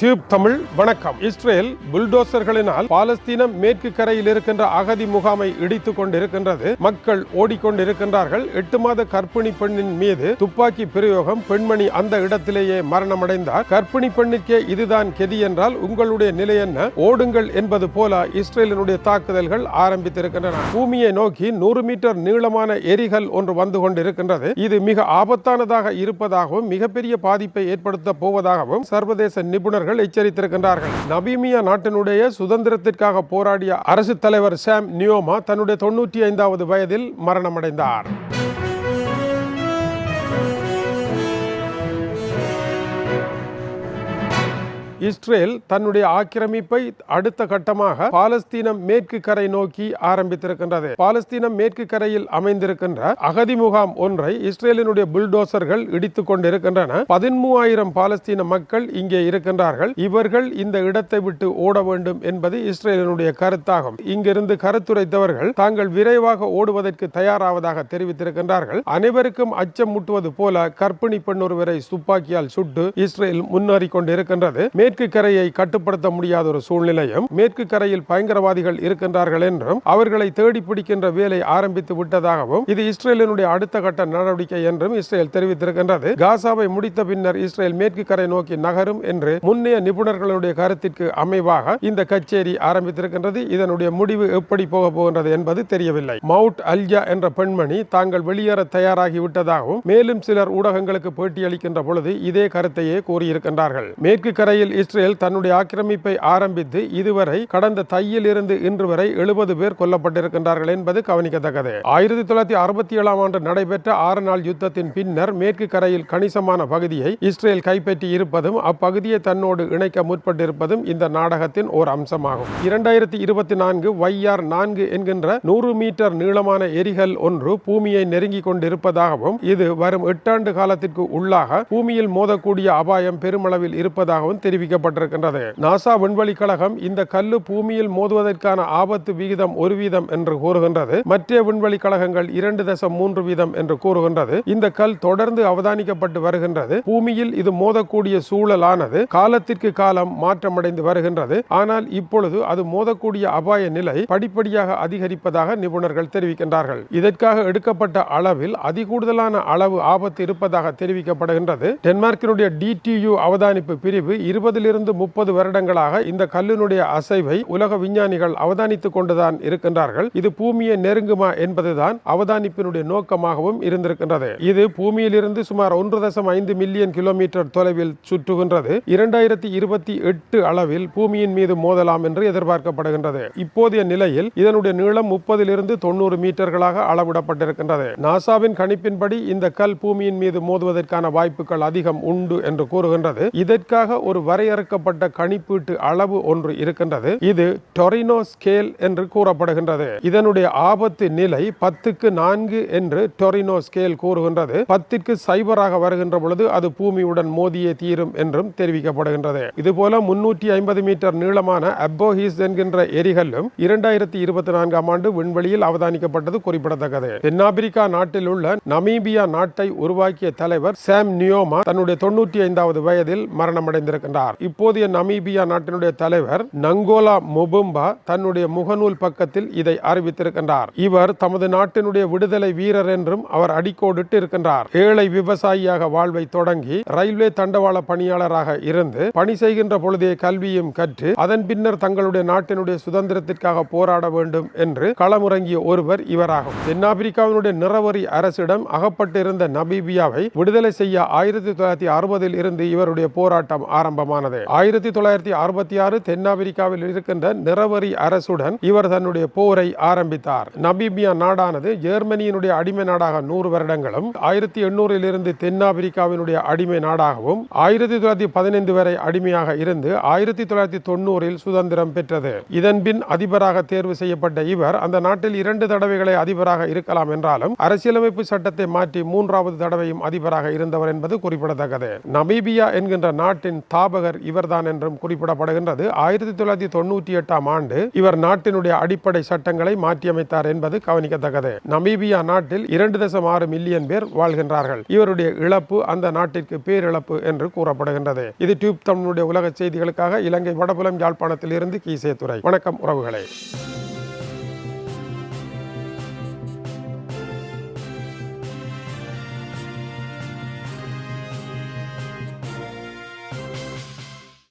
Tube Tamil வணக்கம். Israel புல்டோசர்களினால் பாலஸ்தீனம் மேற்கு கரையில் இருக்கின்ற அகதி முகாமை இடித்துக் கொண்டிருக்கின்றது. மக்கள் ஓடிக்கொண்டிருக்கின்றார்கள். எட்டு மாத கர்ப்பிணி பெண்ணின் மீது துப்பாக்கி பிரயோகம். பெண்மணி அந்த இடத்திலேயே மரணமடைந்தார். கர்ப்பிணி பெண்ணுக்கே இதுதான் கெதி என்றால் உங்களுடைய நிலை என்ன? ஓடுங்கள் என்பது போல இஸ்ரேலினுடைய தாக்குதல்கள் ஆரம்பித்திருக்கின்றன. பூமியை நோக்கி நூறு மீட்டர் நீளமான எரிகள் ஒன்று வந்து கொண்டிருக்கின்றது. இது மிக ஆபத்தானதாக இருப்பதாகவும் மிகப்பெரிய பாதிப்பை ஏற்படுத்த போவதாகவும் சர்வதேச நிபுணர்கள் எச்சரித்திருக்கின்றார்கள். நபீமியா நாட்டினுடைய சுதந்திரத்திற்காக போராடிய அரசு தலைவர் சாம் நியோமா தன்னுடைய தொண்ணூற்றி ஐந்தாவது வயதில் மரணமடைந்தார். இஸ்ரேல் தன்னுடைய ஆக்கிரமிப்பை அடுத்த கட்டமாக பாலஸ்தீனம் மேற்கு கரை நோக்கி ஆரம்பித்திருக்கின்றது. பாலஸ்தீனம் மேற்கு கரையில் அமைந்திருக்கின்ற அகதி முகாம் ஒன்றை இஸ்ரேலினுடைய புல்டோசர்கள் இடித்துக் கொண்டிருக்கின்றன. பதிமூவாயிரம் பாலஸ்தீன மக்கள் இங்கே இருக்கின்றார்கள். இவர்கள் இந்த இடத்தை விட்டு ஓட வேண்டும் என்பது இஸ்ரேலினுடைய கருத்தாகும். இங்கிருந்து கருத்துரைத்தவர்கள் தாங்கள் விரைவாக ஓடுவதற்கு தயாராவதாக தெரிவித்திருக்கின்றார்கள். அனைவருக்கும் அச்சம் முட்டுவது போல கற்பிணி பெண் ஒருவரை துப்பாக்கியால் சுட்டு இஸ்ரேல் முன்னேறி கொண்டிருக்கின்றது. மேற்கு மேற்கு கரையை கட்டுப்படுத்த முடியாத ஒரு சூழ்நிலையும் மேற்கு கரையில் பயங்கரவாதிகள் இருக்கின்றார்கள் என்றும் அவர்களை தேடி பிடிக்கின்ற வேலை ஆரம்பித்து விட்டதாகவும் இது இஸ்ரேலினுடைய அடுத்த கட்ட நடவடிக்கை என்றும் இஸ்ரேல் தெரிவித்திருக்கின்றது. காசாவை முடித்த பின்னர் இஸ்ரேல் மேற்கு கரை நோக்கி நகரும் என்று முன்னைய நிபுணர்களுடைய கருத்திற்கு அமைவாக இந்த கச்சேரி ஆரம்பித்திருக்கின்றது. இதனுடைய முடிவு எப்படி போக போகின்றது என்பது தெரியவில்லை. மவுண்ட் அல்ஜா என்ற பெண்மணி தாங்கள் வெளியேற தயாராகி விட்டதாகவும் மேலும் சிலர் ஊடகங்களுக்கு பேட்டியளிக்கின்ற பொழுது இதே கருத்தையே கூறியிருக்கின்றார்கள். மேற்கு கரையில் இஸ்ரேல் தன்னுடைய ஆக்கிரமிப்பை ஆரம்பித்து இதுவரை கடந்த தையில் இருந்து இன்று வரை எழுபது பேர் கொல்லப்பட்டிருக்கின்றார்கள் என்பது கவனிக்கத்தக்கது. ஆயிரத்தி தொள்ளாயிரத்தி அறுபத்தி ஏழாம் ஆண்டு நடைபெற்ற ஆறு நாள் யுத்தத்தின் பின்னர் மேற்கு கரையில் கணிசமான பகுதியை இஸ்ரேல் கைப்பற்றி இருப்பதும் அப்பகுதியை தன்னோடு இணைக்க முற்பட்டிருப்பதும் இந்த நாடகத்தின் ஓர் அம்சமாகும். இரண்டாயிரத்தி இருபத்தி நான்கு ஒய்ஆர் நான்கு என்கின்ற நூறு மீட்டர் நீளமான எரிகல் ஒன்று பூமியை நெருங்கிக் கொண்டிருப்பதாகவும் இது வரும் எட்டாண்டு காலத்திற்கு உள்ளாக பூமியில் மோதக்கூடிய அபாயம் பெருமளவில் இருப்பதாகவும் வைக்கப்பட்டிருக்கின்றது நாசா விண்வெளி கழகம் இந்த கல்லு பூமியில் மோதுவதற்கான ஆபத்து விகிதம் ஒரு வீதம் என்று கூறுகின்றது. மற்ற விண்வெளி கழகங்கள் இரண்டு தசம் மூன்று வீதம் என்று கூறுகின்றது. இந்த கல் தொடர்ந்து அவதானிக்கப்பட்டு வருகின்றது. பூமியில் இது மோதக்கூடிய சூழலானது. காலத்திற்கு காலம் மாற்றமடைந்து வருகின்றது. ஆனால் இப்பொழுது அது மோதக்கூடிய அபாய நிலை படிப்படியாக அதிகரிப்பதாக நிபுணர்கள் தெரிவிக்கின்றார்கள். இதற்காக எடுக்கப்பட்ட அளவில் அதிகூடுதலான அளவு ஆபத்து இருப்பதாக தெரிவிக்கப்படுகின்றது. டென்மார்க்கினுடைய டிடியு அவதானிப்பு பிரிவு இருபதில் இருபதிலிருந்து முப்பது வருடங்களாக இந்த கல்லினுடைய அசைவை உலக விஞ்ஞானிகள் அவதானித்துக் கொண்டுதான் இருக்கின்றார்கள். இது பூமியை நெருங்குமா என்பதுதான் அவதானிப்பினுடைய நோக்கமாகவும் இருந்திருக்கின்றது. இது பூமியிலிருந்து சுமார் ஒன்று தசம் ஐந்து மில்லியன் கிலோமீட்டர் தொலைவில் சுற்றுகின்றது. இரண்டாயிரத்தி இருபத்தி எட்டு அளவில் பூமியின் மீது மோதலாம் என்று எதிர்பார்க்கப்படுகின்றது. இப்போதைய நிலையில் இதனுடைய நீளம் முப்பதிலிருந்து தொண்ணூறு மீட்டர்களாக அளவிடப்பட்டிருக்கின்றது. நாசாவின் கணிப்பின்படி இந்த கல் பூமியின் மீது மோதுவதற்கான வாய்ப்புகள் அதிகம் உண்டு என்று கூறுகின்றது. இதற்காக ஒரு வரை வரையறுக்கப்பட்ட கணிப்பீட்டு அளவு ஒன்று இருக்கின்றது. இது டொரினோ ஸ்கேல் என்று கூறப்படுகின்றது. இதனுடைய ஆபத்து நிலை பத்துக்கு நான்கு என்று டொரினோ ஸ்கேல் கூறுகின்றது. பத்திற்கு சைபராக வருகின்ற பொழுது அது பூமியுடன் மோதியே தீரும் என்றும் தெரிவிக்கப்படுகின்றது. இதுபோல முன்னூற்றி ஐம்பது மீட்டர் நீளமான அப்போஹீஸ் என்கின்ற எரிகல்லும் இரண்டாயிரத்தி இருபத்தி நான்காம் ஆண்டு விண்வெளியில் அவதானிக்கப்பட்டது குறிப்பிடத்தக்கது. தென்னாப்பிரிக்கா நாட்டில் உள்ள நமீபியா நாட்டை உருவாக்கிய தலைவர் சாம் நியோமா தன்னுடைய தொண்ணூற்றி ஐந்தாவது வயதில் மரணமடைந்திருக்கின்றார். இப்போதைய நமீபியா நாட்டினுடைய தலைவர் நங்கோலா மொபும்பா தன்னுடைய முகநூல் பக்கத்தில் இதை அறிவித்திருக்கின்றார். இவர் தமது நாட்டினுடைய விடுதலை வீரர் என்றும் அவர் அடிக்கோடிட்டு இருக்கின்றார் ஏழை விவசாயியாக வாழ்வை தொடங்கி ரயில்வே தண்டவாள பணியாளராக இருந்து பணி செய்கின்ற பொழுதே கல்வியும் கற்று அதன் பின்னர் தங்களுடைய நாட்டினுடைய சுதந்திரத்திற்காக போராட வேண்டும் என்று களமுறங்கிய ஒருவர் இவராகும். தென்னாப்பிரிக்காவினுடைய நிறவரி அரசிடம் அகப்பட்டிருந்த நபீபியாவை விடுதலை செய்ய ஆயிரத்தி தொள்ளாயிரத்தி அறுபதில் இருந்து இவருடைய போராட்டம் ஆரம்பமான ஆனது ஆயிரத்தி தொள்ளாயிரத்தி அறுபத்தி ஆறு தென்னாப்பிரிக்காவில் இருக்கின்ற நிறவரி அரசுடன் இவர் தன்னுடைய போரை ஆரம்பித்தார். நபீபியா நாடானது ஜெர்மனியினுடைய அடிமை நாடாக நூறு வருடங்களும் ஆயிரத்தி எண்ணூறில் இருந்து தென்னாப்பிரிக்காவினுடைய அடிமை நாடாகவும் ஆயிரத்தி தொள்ளாயிரத்தி பதினைந்து வரை அடிமையாக இருந்து ஆயிரத்தி தொள்ளாயிரத்தி தொண்ணூறில் சுதந்திரம் பெற்றது. இதன்பின் அதிபராக தேர்வு செய்யப்பட்ட இவர் அந்த நாட்டில் இரண்டு தடவைகளை அதிபராக இருக்கலாம் என்றாலும் அரசியலமைப்பு சட்டத்தை மாற்றி மூன்றாவது தடவையும் அதிபராக இருந்தவர் என்பது குறிப்பிடத்தக்கது. நமீபியா என்கின்ற நாட்டின் தாபகர் ஸ்தாபகர் இவர்தான் என்றும் குறிப்பிடப்படுகின்றது. ஆயிரத்தி தொள்ளாயிரத்தி தொண்ணூற்றி எட்டாம் ஆண்டு இவர் நாட்டினுடைய அடிப்படை சட்டங்களை மாற்றியமைத்தார் என்பது கவனிக்கத்தக்கது. நமீபியா நாட்டில் இரண்டு தசம் ஆறு மில்லியன் பேர் வாழ்கின்றார்கள். இவருடைய இழப்பு அந்த நாட்டிற்கு பேரிழப்பு என்று கூறப்படுகின்றது. இது டியூப் தமிழுடைய உலக செய்திகளுக்காக இலங்கை வடபுலம் யாழ்ப்பாணத்தில் இருந்து கீசே துறை வணக்கம் உறவுகளே.